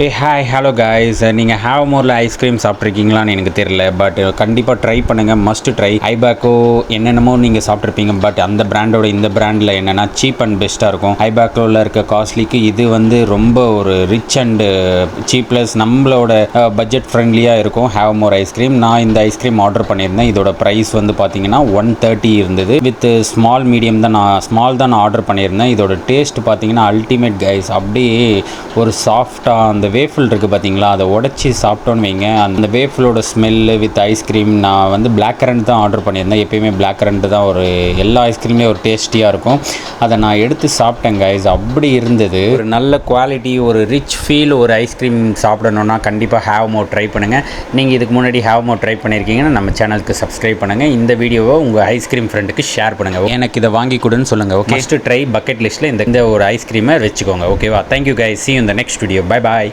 ஏ hi hello guys uh, நீங்கள் ஹேவ் மோரில் ஐஸ்கிரீம் சாப்பிட்ருக்கீங்களான்னு எனக்கு தெரியல பட் uh, கண்டிப்பாக ட்ரை பண்ணுங்கள் மஸ்ட் ட்ரை ஐபேக்கோ என்னென்னமோ நீங்கள் சாப்பிட்ருப்பீங்க பட் அந்த பிராண்டோட இந்த பிராண்டில் என்னென்னா சீப் அண்ட் பெஸ்ட்டாக இருக்கும். ஐபேக்கோவில் இருக்க காஸ்ட்லிக்கு இது வந்து ரொம்ப ஒரு ரிச் அண்டு சீப்லெஸ் நம்மளோட uh, பட்ஜெட் ஃப்ரெண்ட்லியாக இருக்கும். ஹேவ் மோர் ஐஸ்கிரீம் நான் இந்த ஐஸ்கிரீம் ஆர்டர் பண்ணியிருந்தேன். இதோட ப்ரைஸ் வந்து பார்த்தீங்கன்னா ஒன் தேர்ட்டி இருந்தது. வித் ஸ்மால் மீடியம் தான் நான் ஸ்மால் தான் நான் ஆர்டர் பண்ணியிருந்தேன். இதோட டேஸ்ட் பார்த்தீங்கன்னா அல்டிமேட் கைஸ் அப்படியே ஒரு சாஃப்டாக அந்த வேஃபிள் இருக்குது பார்த்தீங்களா அதை உடச்சி சாப்பிட்டோன்னு வைங்க. அந்த வேஃபிளோட ஸ்மெல்லு வித் ஐஸ்கிரீம் நான் வந்து பிளாக் கரண்ட் தான் ஆர்டர் பண்ணியிருந்தேன். எப்பயுமே பிளாக் கரண்ட் தான் ஒரு எல்லா ஐஸ்கிரீம்லேயும் ஒரு டேஸ்டியாக இருக்கும். அதை நான் எடுத்து சாப்பிட்டேன் கைஸ் அப்படி இருந்தது. ஒரு நல்ல குவாலிட்டி ஒரு ரிச் ஃபீல் ஒரு ஐஸ்கிரீம் சாப்பிடணுன்னா கண்டிப்பாக ஹேவ் மோ ட்ரை பண்ணுங்கள் நீங்கள் இதுக்கு முன்னாடி ஹேவ் மோ ட்ரை பண்ணியிருக்கீங்கன்னா நம்ம சேனலுக்கு சப்ஸ்கிரைப் பண்ணுங்கள் இந்த வீடியோவை உங்கள் ஐஸ்கிரீம் ஃப்ரெண்டுக்கு ஷேர் பண்ணுங்கள் எனக்கு இதை வாங்கி கொடுன்னு சொல்லுங்கள் ஓகே ஃபஸ்ட்டு ட்ரை பக்கெட் லிஸ்ட்டில் இந்த இந்த ஒரு ஐஸ்கிரீமை வச்சுக்கோங்க ஓகேவா தேங்க்யூ கைஸ் சி இந்த நெக்ஸ்ட் வீடியோ பை பாய்